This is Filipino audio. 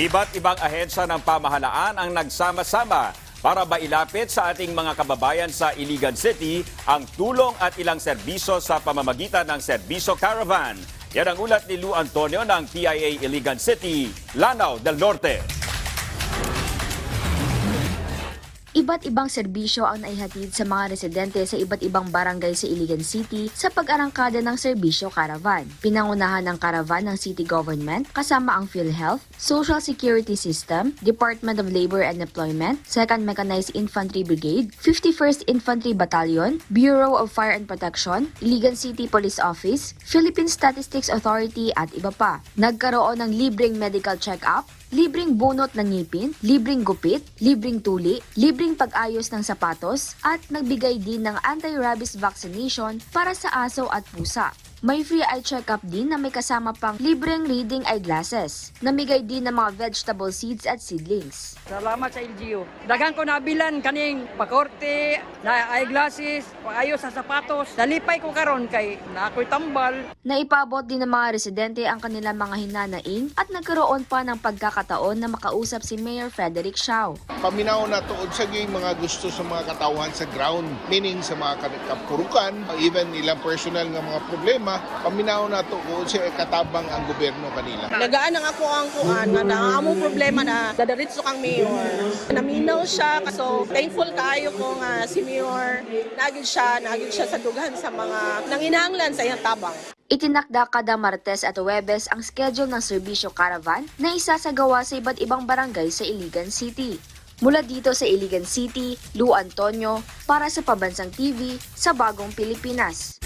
Iba't ibang ahensya ng pamahalaan ang nagsama-sama para mailapit sa ating mga kababayan sa Iligan City ang tulong at ilang serbisyo sa pamamagitan ng Serbisyo Caravan. Yan ang ulat ni Lu Antonio ng PIA Iligan City, Lanao del Norte. Iba't ibang serbisyo ang naihatid sa mga residente sa iba't ibang barangay sa Iligan City sa pag-arangkada ng serbisyo caravan. Pinangunahan ng caravan ng city government kasama ang PhilHealth, Social Security System, Department of Labor and Employment, 2nd Mechanized Infantry Brigade, 51st Infantry Battalion, Bureau of Fire and Protection, Iligan City Police Office, Philippine Statistics Authority at iba pa. Nagkaroon ng libreng medical check-up, libreng bunot ng ngipin, libreng gupit, libreng tuli, libreng pag-ayos ng sapatos, at nagbigay din ng anti-rabies vaccination para sa aso at pusa. May free eye check-up din na may kasama pang libreng reading eyeglasses. Namigay din ng mga vegetable seeds at seedlings. Salamat sa LGU. Daghang ko nabilan kaning pakorte, na eyeglasses, paayos sa sapatos. Nalipay ko karon kay na ako'y tambal. Naipabot din ng mga residente ang kanilang mga hinanaing at nagkaroon pa ng pagkakataon na makausap si Mayor Frederick Shaw. paminaw na tuod sa mga gusto sa mga katawhan sa ground meaning sa mga ka- kapurukan even ilang personal nga mga problema paminaw na tuod sa katabang ang gobyerno kanila Nagaan ang ako ang kuan na among problema na dadaritso kang mayor. Naminaw siya so thankful kaayo ko nga si mayor nagid siya nagid siya sa dughan sa mga nanginahanglan sa iyang tabang. Itinakda kada Martes at Huwebes ang schedule ng serbisyo caravan na isasagawa sa iba't ibang barangay sa Iligan City. Mula dito sa Iligan City, Lu Antonio para sa Pabansang TV sa Bagong Pilipinas.